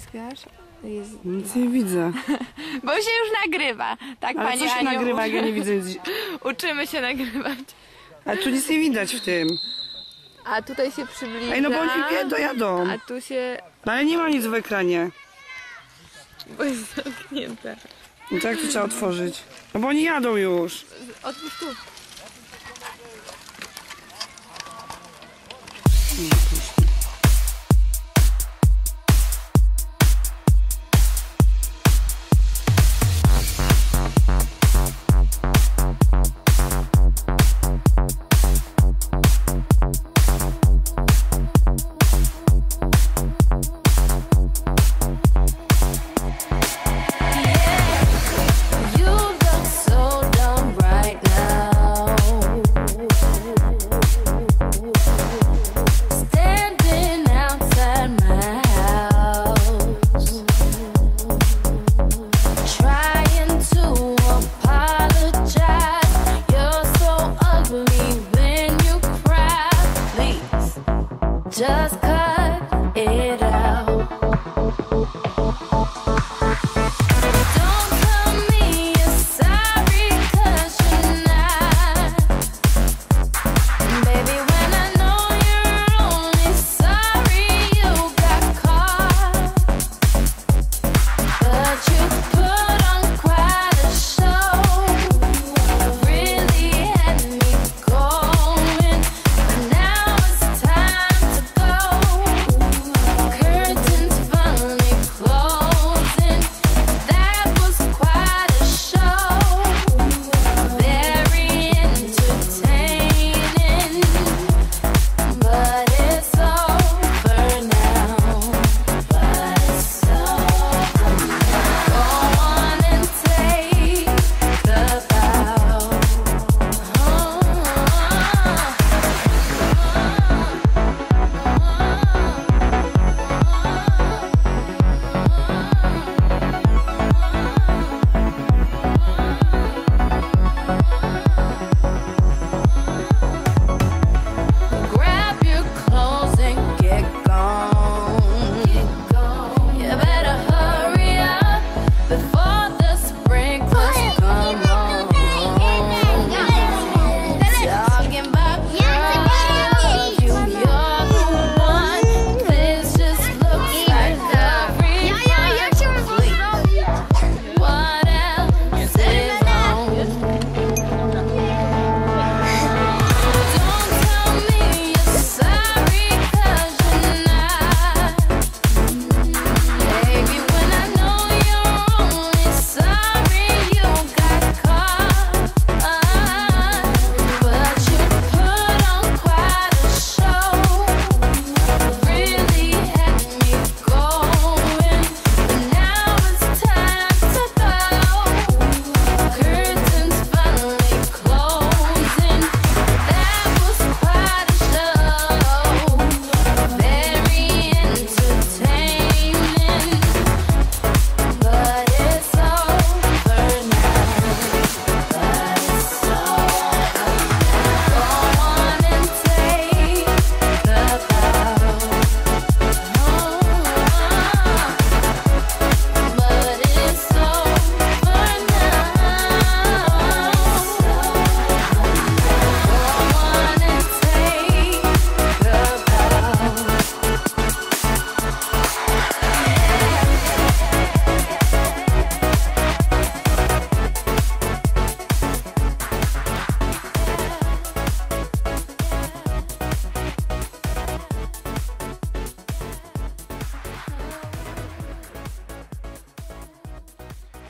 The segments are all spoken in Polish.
Ściskasz? Jest... Nic nie widzę. Bo się już nagrywa. Tak, Ale pani co się Aniu? nagrywa, jak ja nie widzę nic. Uczymy się nagrywać. Ale tu nic nie widać w tym. A tutaj się przybliża. Ej, no bo oni wie- dojadą. A tu się... No ale nie ma nic w ekranie. Bo jest zamknięte. No to jak to trzeba otworzyć? No bo oni jadą już. Otwórz tu. You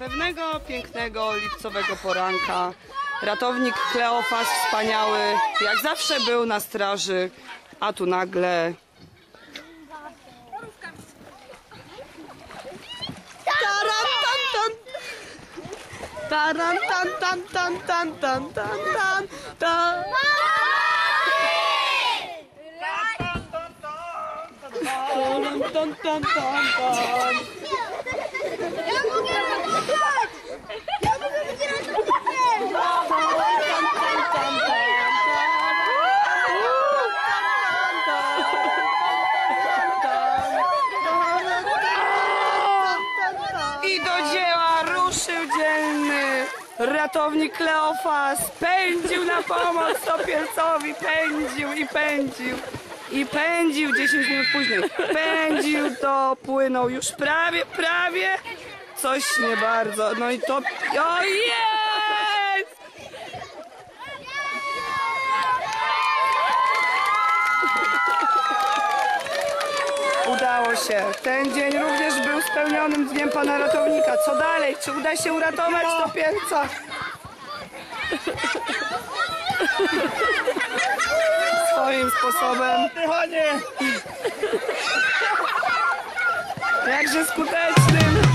Pewnego pięknego lipcowego poranka ratownik Kleofas wspaniały, jak zawsze był na straży, a tu nagle... Taran, tan, tan, tan, tan, tan, tan, tan, tan. Taran, tan, tan, tan, tan. Ja mogę i do dzieła ratownik Kleofas. Pędził na pomoc Topielcowi, pędził i pędził. I pędził 10 minut później. Pędził, to płynął już prawie, prawie. Coś nie bardzo. No i to. O jest! Udało się. Ten dzień również był spełnionym dniem pana ratownika. Co dalej? Czy uda się uratować topielca? Swoim sposobem. Jakże skutecznym.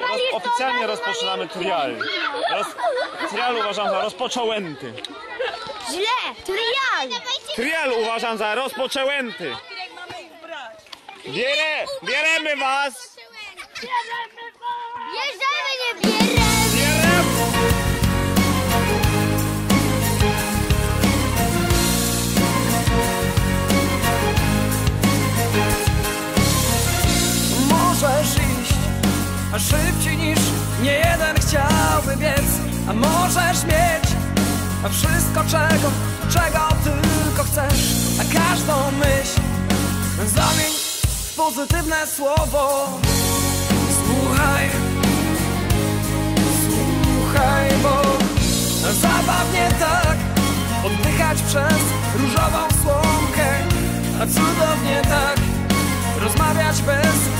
Roz, oficjalnie rozpoczynamy trial. Roz, trial uważam za rozpoczęłęty. Źle! Trial! Trial uważam za rozpoczęłęty. Bierę, bieremy was! Bierzemy, nie bierzemy! Bieremy! Szybciej niż nie jeden chciałby biec A możesz mieć wszystko czego, czego tylko chcesz. A każdą myśl zamień w pozytywne słowo. Słuchaj, słuchaj, bo zabawnie tak Oddychać przez różową słomkę A cudownie tak Rozmawiać bez